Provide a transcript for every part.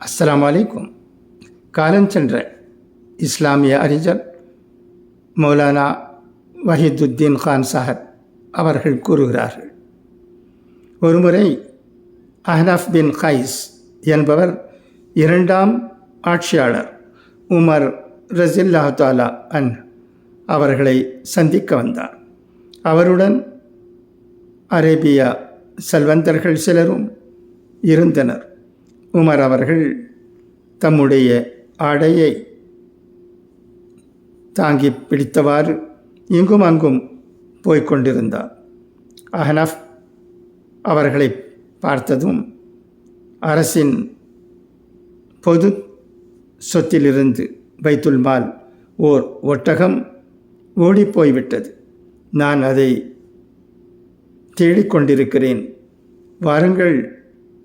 அஸ்ஸலாமு அலைக்கும் காலஞ்சென்ற இஸ்லாமிய அறிஞர் மௌலானா வஹீதுத்தீன் கான் சாஹப் அவர்கள் கூறுகிறார்கள் ஒருமுறை அஹ்னஃப் பின் கைஸ் என்பவர் இரண்டாம் ஆட்சியாளர் உமர் ரசில்லா தாலா அன் அவர்களை சந்திக்க வந்தார் அவருடன் அரேபியா செல்வந்தர்கள் சிலரும் இருந்தனர் உமர் அவர்கள் தம்முடைய ஆடையை தாங்கி பிடித்தவாறு இங்கும் அங்கும் போய்கொண்டிருந்தார் அஹனஃப் அவர்களை பார்த்ததும் அரசின் பொது சொத்திலிருந்து பைத்துல்மால் ஓர் ஒட்டகம் ஓடிப்போய்விட்டது நான் அதை தேடிக்கொண்டிருக்கிறேன் வாருங்கள்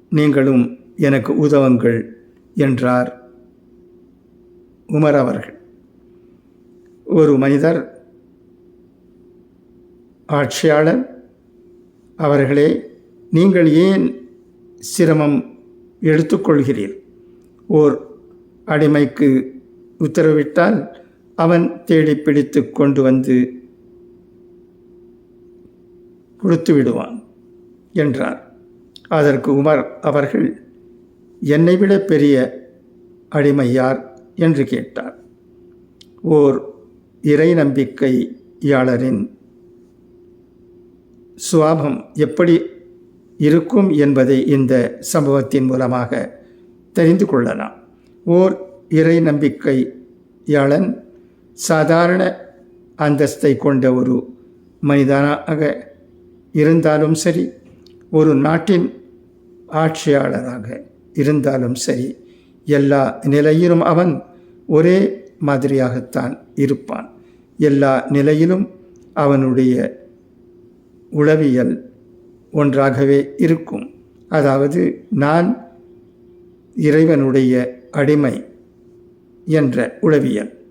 நீங்களும் எனக்கு உதவுங்கள் என்றார் உமர் அவர்கள். ஒரு மனிதர் ஆட்சியாளர் அவர்களே நீங்கள் ஏன் சிரமம் எடுத்துக்கொள்கிறீர்? ஓர் அடிமைக்கு உத்தரவிட்டால் அவன் தேடி பிடித்து கொண்டு வந்து கொடுத்து விடுவான் என்றார். அதற்கு உமர் அவர்கள் என்னை விட பெரிய அடிமை யார் என்று கேட்டார். ஓர் இறை நம்பிக்கையாளரின் சுவாபம் எப்படி இருக்கும் என்பதை இந்த சம்பவத்தின் மூலமாக தெரிந்து கொள்ளலாம். ஓர் இறை நம்பிக்கையாளன் சாதாரண அந்தஸ்தை கொண்ட ஒரு மனிதனாக இருந்தாலும் சரி ஒரு நாட்டின் ஆட்சியாளராக இருந்தாலும் சரி எல்லா நிலையிலும் அவன் ஒரே மாதிரியாகத்தான் இருப்பான். எல்லா நிலையிலும் அவனுடைய உளவியல் ஒன்றாகவே இருக்கும். அதாவது நான் இறைவனுடைய அடிமை என்ற உளவியல்.